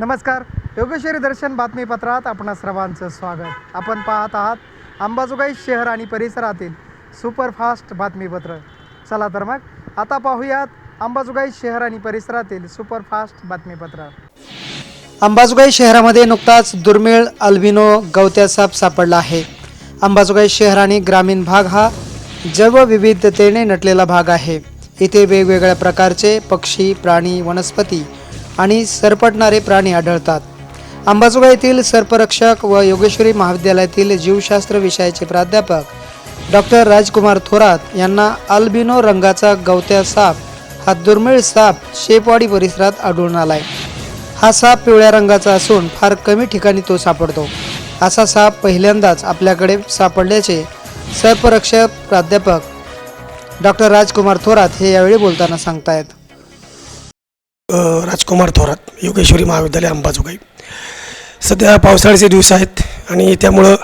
नमस्कार. योगेश्वरी दर्शन बातमीपत्रात आपण सर्वांचं स्वागत. आपण पाहत आहात अंबाजोगाई शहर आणि परिसरातील सुपरफास्ट बातमीपत्र. चला तर मग आता पाहूयात अंबाजोगाई शहर आणि परिसरातील सुपरफास्ट बातमीपत्र. अंबाजोगाई शहरामध्ये नुकताच दुर्मिळ अल्बिनो गवत्या साप सापडला आहे. अंबाजोगाई शहर आणि ग्रामीण भाग हा जैवविविधतेने नटलेला भाग आहे. इथे वेगवेगळ्या प्रकारचे पक्षी प्राणी वनस्पती आणि सरपटणारे प्राणी आढळतात. अंबाजोगा येथील सर्परक्षक व योगेश्वरी महाविद्यालयातील जीवशास्त्र विषयाचे प्राध्यापक डॉक्टर राजकुमार थोरात यांना अल्बिनो रंगाचा गवत्या साप हा दुर्मिळ साप शेपवाडी परिसरात आढळून आलाय. हा साप पिवळ्या रंगाचा असून फार कमी ठिकाणी तो सापडतो. असा साप पहिल्यांदाच आपल्याकडे सापडल्याचे सर्परक्षक प्राध्यापक डॉक्टर राजकुमार थोरात हे यावेळी बोलताना सांगतायत. राजकुमार थोरात योगेश्वरी महाविद्यालय अंबाजोगाई. सध्या पावसाळ्याचे दिवस आहेत आणि त्यामुळं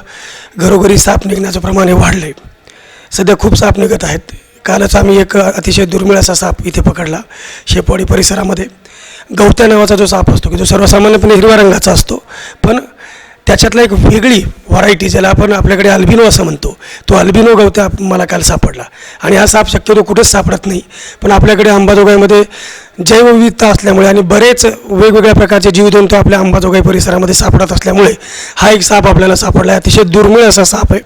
घरोघरी साप निघण्याचं प्रमाण हे वाढलं आहे सध्या खूप साप निघत आहेत. कालच आम्ही एक अतिशय दुर्मिळ असा साप इथे पकडला शेपवाडी परिसरामध्ये. गवत्या नावाचा जो साप असतो की जो सर्वसामान्यपणे हिरव्या रंगाचा असतो पण त्याच्यातला एक वेगळी व्हरायटी ज्याला आपण आपल्याकडे अल्बिनो असं म्हणतो तो अल्बिनो गवत्या मला काल सापडला. आणि हा साप शक्यतो कुठंच सापडत नाही पण आपल्याकडे अंबाजोगाईमध्ये जैवविविधता असल्यामुळे आणि बरेच वेगवेगळ्या प्रकारचे जीवजंतू आपल्या अंबाजोगाई परिसरामध्ये सापडत असल्यामुळे हा एक साप आपल्याला सापडला आहे. अतिशय दुर्मिळ असा साप आहे.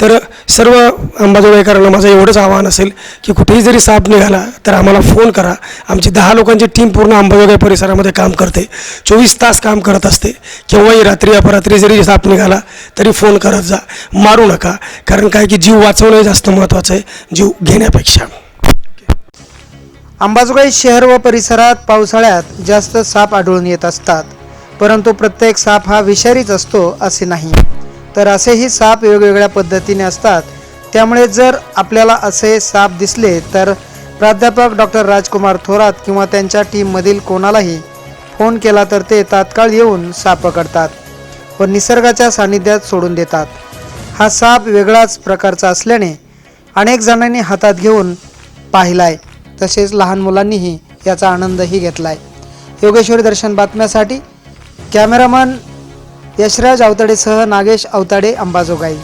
तर सर्व अंबाजोगाईकरांना माझं एवढंच आवाहन असेल की कुठेही जरी साप निघाला तर आम्हाला फोन करा. आमची दहा लोकांची टीम पूर्ण अंबाजोगाई परिसरामध्ये काम करते. चोवीस तास काम करत असते. केव्हाही रात्री अपरात्री जरी साप निघाला तरी फोन करत जा. मारू नका. कारण काय की जीव वाचवणं जास्त महत्त्वाचं आहे. जीव घेण्यापेक्षा. अंबाजोगाई शहर व परिसरात पावसाळ्यात जास्त साप आढळून येत असतात. परंतु प्रत्येक साप हा विषारीच असतो असे नाही. तर असेही साप वेगवेगळ्या पद्धतीने असतात. त्यामुळे जर आपल्याला असे साप दिसले तर प्राध्यापक डॉक्टर राजकुमार थोरात किंवा त्यांच्या टीममधील कोणालाही फोन केला तर ते तात्काळ येऊन साप पकडतात व निसर्गाच्या सानिध्यात सोडून देतात. हा साप वेगळाच प्रकारचा असल्याने अनेक जणांनी हातात घेऊन पाहिलाय. तसेच लहान मुलांनीही याचा आनंदही घेतला आहे योगेश्वरी दर्शन बातम्यासाठी कॅमेरामन यशराज अवताडेसह नागेश अवताडे अंबाजोगाई.